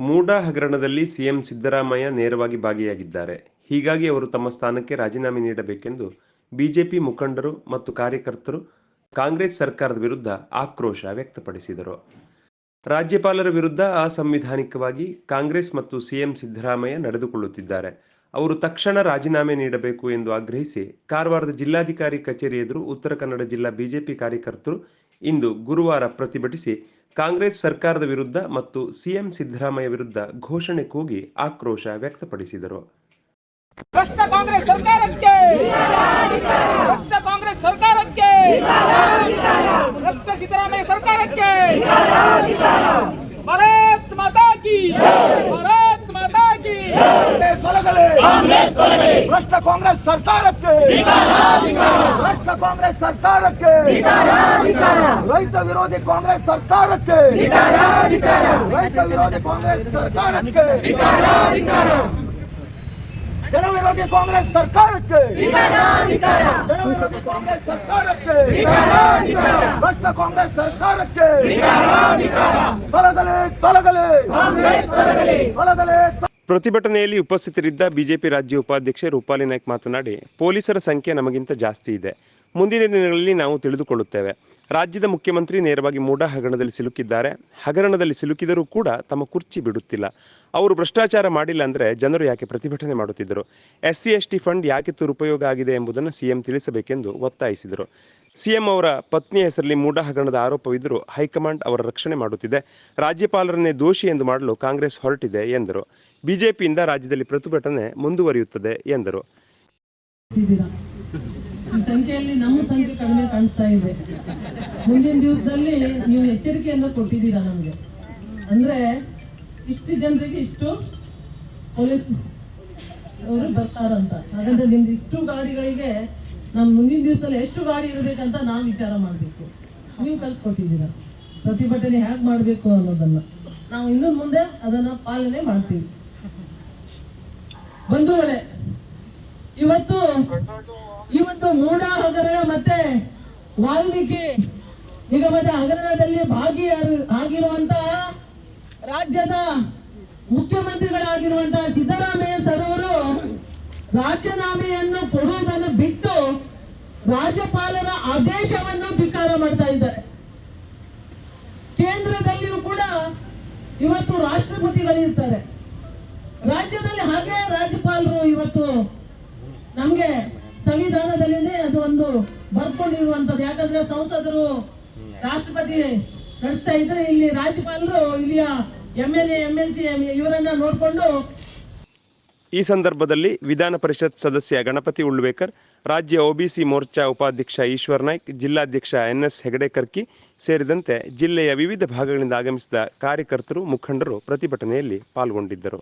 ಮೂಡಾ ಹಗರಣದಲ್ಲಿ ಸಿಎಂ ಸಿದ್ದರಾಮಯ್ಯ ನೇರವಾಗಿ ಭಾಗಿಯಾಗಿದ್ದಾರೆ. ಹೀಗಾಗಿ ಅವರು ತಮ್ಮ ಸ್ಥಾನಕ್ಕೆ ರಾಜೀನಾಮೆ ನೀಡಬೇಕೆಂದು ಬಿಜೆಪಿ ಮುಖಂಡರು ಮತ್ತು ಕಾರ್ಯಕರ್ತರು ಕಾಂಗ್ರೆಸ್ ಸರ್ಕಾರದ ವಿರುದ್ಧ ಆಕ್ರೋಶ ವ್ಯಕ್ತಪಡಿಸಿದರು. ರಾಜ್ಯಪಾಲರ ವಿರುದ್ಧ ಅಸಂವಿಧಾನಿಕವಾಗಿ ಕಾಂಗ್ರೆಸ್ ಮತ್ತು ಸಿಎಂ ಸಿದ್ದರಾಮಯ್ಯ ನಡೆದುಕೊಳ್ಳುತ್ತಿದ್ದಾರೆ. ಅವರು ತಕ್ಷಣ ರಾಜೀನಾಮೆ ನೀಡಬೇಕು ಎಂದು ಆಗ್ರಹಿಸಿ ಕಾರವಾರದ ಜಿಲ್ಲಾಧಿಕಾರಿ ಕಚೇರಿ ಎದುರು ಉತ್ತರ ಕನ್ನಡ ಜಿಲ್ಲಾ ಬಿಜೆಪಿ ಕಾರ್ಯಕರ್ತರು ಇಂದು ಗುರುವಾರ ಪ್ರತಿಭಟಿಸಿ ಕಾಂಗ್ರೆಸ್ ಸರ್ಕಾರದ ವಿರುದ್ಧ ಮತ್ತು ಸಿಎಂ ಸಿದ್ದರಾಮಯ್ಯ ವಿರುದ್ಧ ಘೋಷಣೆ ಕೂಗಿ ಆಕ್ರೋಶ ವ್ಯಕ್ತಪಡಿಸಿದರು ಭ್ರಷ್ಟ ಕಾಂಗ್ರೆಸ್ ಸರ್ಕಾರಕ್ಕೆ ಭ್ರಷ್ಟ ಕಾಂಗ್ರೆಸ್ ಸರ್ಕಾರಕ್ಕೆ ಭ್ರಷ್ಟ ಸಿದ್ದರಾಮಯ್ಯ ಸರ್ಕಾರಕ್ಕೆ ಭಾರತ್ ಮಾತಾ ಕಿ ಭಾರತ್ ಮಾತಾ ಕಿ ತೊಲಗಲಿ ಕಾಂಗ್ರೆಸ್ ತೊಲಗಲಿ ಭ್ರಷ್ಟ ಕಾಂಗ್ರೆಸ್ ಸರ್ಕಾರಕ್ಕೆ. ಭ್ರಷ್ಟ ಕಾಂಗ್ರೆಸ್ ಸರ್ಕಾರಕ್ಕೆ. ರೈತ ವಿರೋಧಿ ಕಾಂಗ್ರೆಸ್ ಸರ್ಕಾರಕ್ಕೆ. ರೈತ ವಿರೋಧಿ ಕಾಂಗ್ರೆಸ್ ಸರ್ಕಾರಕ್ಕೆ. ಜನ ವಿರೋಧಿ ಕಾಂಗ್ರೆಸ್ ಸರ್ಕಾರಕ್ಕೆ. ಜನ ವಿರೋಧಿ ಕಾಂಗ್ರೆಸ್ ಸರ್ಕಾರಕ್ಕೆ. ಭ್ರಷ್ಟ ಕಾಂಗ್ರೆಸ್ ಸರ್ಕಾರಕ್ಕೆ. ತೊಲಗಲಿ. ತೊಲಗಲಿ ತೊಲಗಲಿ. ಪ್ರತಿಭಟನೆಯಲ್ಲಿ ಉಪಸ್ಥಿತರಿದ್ದ ಬಿಜೆಪಿ ರಾಜ್ಯ ಉಪಾಧ್ಯಕ್ಷೆ ರೂಪಾಲಿ ನಾಯ್ಕ್ ಮಾತನಾಡಿ, ಪೊಲೀಸರ ಸಂಖ್ಯೆ ನಮಗಿಂತ ಜಾಸ್ತಿ ಇದೆ. ಮುಂದಿನ ದಿನಗಳಲ್ಲಿ ನಾವು ತಿಳಿದುಕೊಳ್ಳುತ್ತೇವೆ. ರಾಜ್ಯದ ಮುಖ್ಯಮಂತ್ರಿ ನೇರವಾಗಿ ಮೂಡಾ ಹಗರಣದಲ್ಲಿ ಸಿಲುಕಿದ್ದಾರೆ. ಹಗರಣದಲ್ಲಿ ಸಿಲುಕಿದರೂ ಕೂಡ ತಮ್ಮ ಕುರ್ಚಿ ಬಿಡುತ್ತಿಲ್ಲ. ಅವರು ಭ್ರಷ್ಟಾಚಾರ ಮಾಡಿಲ್ಲ ಅಂದರೆ ಜನರು ಯಾಕೆ ಪ್ರತಿಭಟನೆ ಮಾಡುತ್ತಿದ್ದರು? S C S T fund ಯಾಕೆ ದುರುಪಯೋಗ ಆಗಿದೆ ಎಂಬುದನ್ನು ಸಿಎಂ ತಿಳಿಸಬೇಕೆಂದು ಒತ್ತಾಯಿಸಿದರು. ಸಿಎಂ ಅವರ ಪತ್ನಿಯ ಹೆಸರಲ್ಲಿ ಮೂಡಾ ಹಗರಣದ ಆರೋಪವಿದ್ದರೂ ಹೈಕಮಾಂಡ್ ಅವರ ರಕ್ಷಣೆ ಮಾಡುತ್ತಿದೆ. ರಾಜ್ಯಪಾಲರನ್ನೇ ದೋಷಿ ಎಂದು ಮಾಡಲು ಕಾಂಗ್ರೆಸ್ ಹೊರಟಿದೆ ಎಂದರು. ಬಿಜೆಪಿಯಿಂದ ರಾಜ್ಯದಲ್ಲಿ ಪ್ರತಿಭಟನೆ ಮುಂದುವರಿಯುತ್ತದೆ ಎಂದರು. ಸಂಖ್ಯೆಯಲ್ಲಿ ನಮ್ಮ ಸಂಖ್ಯೆ ಕಡಿಮೆ ಕಾಣಿಸ್ತಾ ಇದೆ. ಮುಂದಿನ ದಿವಸದಲ್ಲಿ ನೀವು ಎಚ್ಚರಿಕೆಯನ್ನು ಕೊಟ್ಟಿದ್ದೀರಾ ನಮಗೆ? ಅಂದ್ರೆ ಇಷ್ಟು ಜನರಿಗೆ ಇಷ್ಟು ಪೊಲೀಸ್ ಅವರು ಬರ್ತಾರಂತ. ಹಾಗಂದ್ರೆ ನಿಮ್ದು ಇಷ್ಟು ಗಾಡಿಗಳಿಗೆ ನಮ್ಮ ಮುಂದಿನ ದಿವಸದಲ್ಲಿ ಎಷ್ಟು ಗಾಡಿ ಇರಬೇಕಂತ ನಾವು ವಿಚಾರ ಮಾಡಬೇಕು. ನೀವು ಕಲ್ಸ್ಕೊಟ್ಟಿದ್ದೀರಾ ಪ್ರತಿಭಟನೆ ಹೇಗೆ ಮಾಡಬೇಕು ಅನ್ನೋದನ್ನ. ನಾವು ಇನ್ನೊಂದು ಮುಂದೆ ಅದನ್ನ ಪಾಲನೆ ಮಾಡ್ತೀವಿ. ಬಂಧುಗಳೇ ಇವತ್ತು ಇವತ್ತು ಮೂಡ ಹಗರಣ ಮತ್ತೆ ವಾಲ್ಮೀಕಿ ನಿಗಮದ ಹಗರಣದಲ್ಲಿ ಭಾಗಿಯಾರು ಆಗಿರುವಂತಹ ರಾಜ್ಯದ ಮುಖ್ಯಮಂತ್ರಿಗಳಾಗಿರುವಂತಹ ಸಿದ್ದರಾಮಯ್ಯ ಸರ್ ಅವರು ರಾಜೀನಾಮೆಯನ್ನು ಕೊಡುವುದನ್ನು ಬಿಟ್ಟು ರಾಜ್ಯಪಾಲರ ಆದೇಶವನ್ನು ಧಿಕ್ಕಾರ ಮಾಡ್ತಾ ಇದ್ದಾರೆ. ಕೇಂದ್ರದಲ್ಲಿಯೂ ಕೂಡ ಇವತ್ತು ರಾಷ್ಟ್ರಪತಿಗಳಿರ್ತಾರೆ. ರಾಜ್ಯದಲ್ಲಿ ಹಾಗೆ ರಾಜ್ಯಪಾಲರು ಇವತ್ತು ನಮ್ಗೆ ಸಂವಿಧಾನದಲ್ಲಿನೇ ಅದು ಒಂದು ಬರ್ಕೊಂಡಿರುವಂತದ್ದು ಯಾಕಂದ್ರೆ ಸಂಸದರು ರಾಷ್ಟ್ರಪತಿ ನಡೆಸ್ತಾ ಇದ್ರೆ ಇಲ್ಲಿ ರಾಜ್ಯಪಾಲರು, ಇಲ್ಲಿಯ M L A L C ಇವರನ್ನ ನೋಡ್ಕೊಂಡು ಈ ಸಂದರ್ಭದಲ್ಲಿ ವಿಧಾನ ಪರಿಷತ್ ಸದಸ್ಯ ಗಣಪತಿ ಉಳ್ವೇಕರ್, ರಾಜ್ಯ ಒಬಿಸಿ ಮೋರ್ಚಾ ಉಪಾಧ್ಯಕ್ಷ ಈಶ್ವರ್ ನಾಯ್ಕ್, ಜಿಲ್ಲಾಧ್ಯಕ್ಷ ಎನ್ಎಸ್ ಹೆಗಡೆಕರ್ಕಿ ಸೇರಿದಂತೆ ಜಿಲ್ಲೆಯ ವಿವಿಧ ಭಾಗಗಳಿಂದ ಆಗಮಿಸಿದ ಕಾರ್ಯಕರ್ತರು, ಮುಖಂಡರು ಪ್ರತಿಭಟನೆಯಲ್ಲಿ ಪಾಲ್ಗೊಂಡಿದ್ದರು.